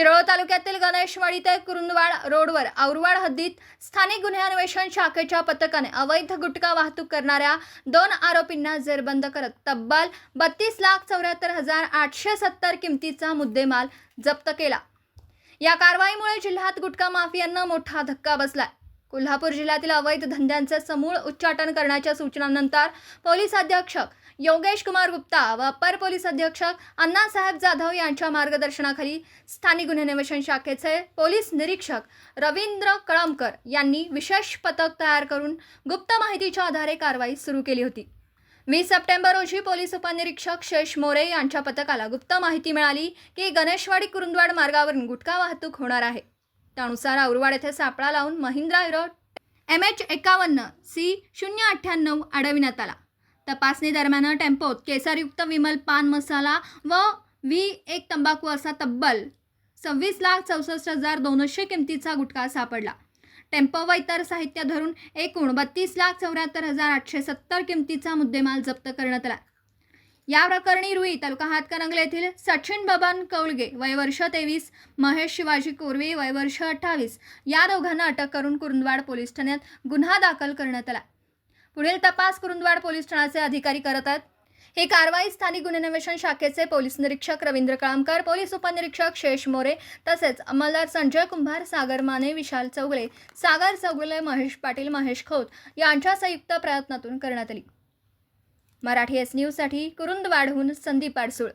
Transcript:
शिरोळ तालुक्यातील गणेशवाडी ते कुरुंदवाड रोडवर औरवाड हद्दीत स्थानिक गुन्हे अन्वेषण शाखेच्या पथकाने अवैध गुटखा वाहतूक करणाऱ्या दोन आरोपींना जेरबंद करत तब्बल बत्तीस लाख चौऱ्याहत्तर हजार आठशे सत्तर किमतीचा मुद्देमाल जप्त केला. या कारवाईमुळे जिल्ह्यात गुटखा माफियांना मोठा धक्का बसलाय. कोल्हापूर जिल्ह्यातील अवैध धंद्यांचे समूळ उच्चाटन करण्याच्या सूचनांनंतर पोलीस अधीक्षक योगेश कुमार गुप्ता व अपर पोलीस अधीक्षक अण्णासाहेब जाधव यांच्या मार्गदर्शनाखाली स्थानिक गुन्हे अन्वेषण शाखेचे पोलीस निरीक्षक रवींद्र कळमकर यांनी विशेष पथक तयार करून गुप्त माहितीच्या आधारे कारवाई सुरू केली होती. वीस सप्टेंबर रोजी पोलीस उपनिरीक्षक शेष मोरे यांच्या पथकाला गुप्त माहिती मिळाली की गणेशवाडी कुरुंदवाड मार्गावरून गुटखा वाहतूक होणार आहे. त्यानुसार औरवाड येथे सापळा लावून महिंद्रा हिरो एम एच एकावन्न सी शून्य अठ्ठ्याण्णव अडविण्यात आला. तपासणी दरम्यान टेम्पोत केसरयुक्त विमल पान मसाला व व्ही एक तंबाखू असा तब्बल सव्वीस लाख चौसष्ट हजार दोनशे किमतीचा गुटखा सापडला. टेम्पो व इतर साहित्य धरून एकूण बत्तीस लाख चौऱ्याहत्तर हजार आठशे सत्तर किमतीचा मुद्देमाल जप्त करण्यात आला. या प्रकरणी रुई तालुका हातकणंगले येथील सचिन बबन कौलगे वयवर्ष तेवीस महेश शिवाजी कोरवे वयवर्ष अठ्ठावीस या दोघांना अटक करून कुरुंदवाड पोलीस ठाण्यात गुन्हा दाखल करण्यात आला. पुढील तपास कुरुंदवाड पोलीस ठाण्याचे अधिकारी करत आहेत. ही कारवाई स्थानिक गुन्हे अन्वेषण शाखेचे पोलीस निरीक्षक रवींद्र कळमकर पोलीस उपनिरीक्षक शेष मोरे तसेच अंमलदार संजय कुंभार सागर माने विशाल चौगले सागर चौगले महेश पाटील महेश खोत यांच्या संयुक्त प्रयत्नातून करण्यात आली. मराठी एस न्यूजसाठी कुरुंदवाडहून संदीप आडसूळ.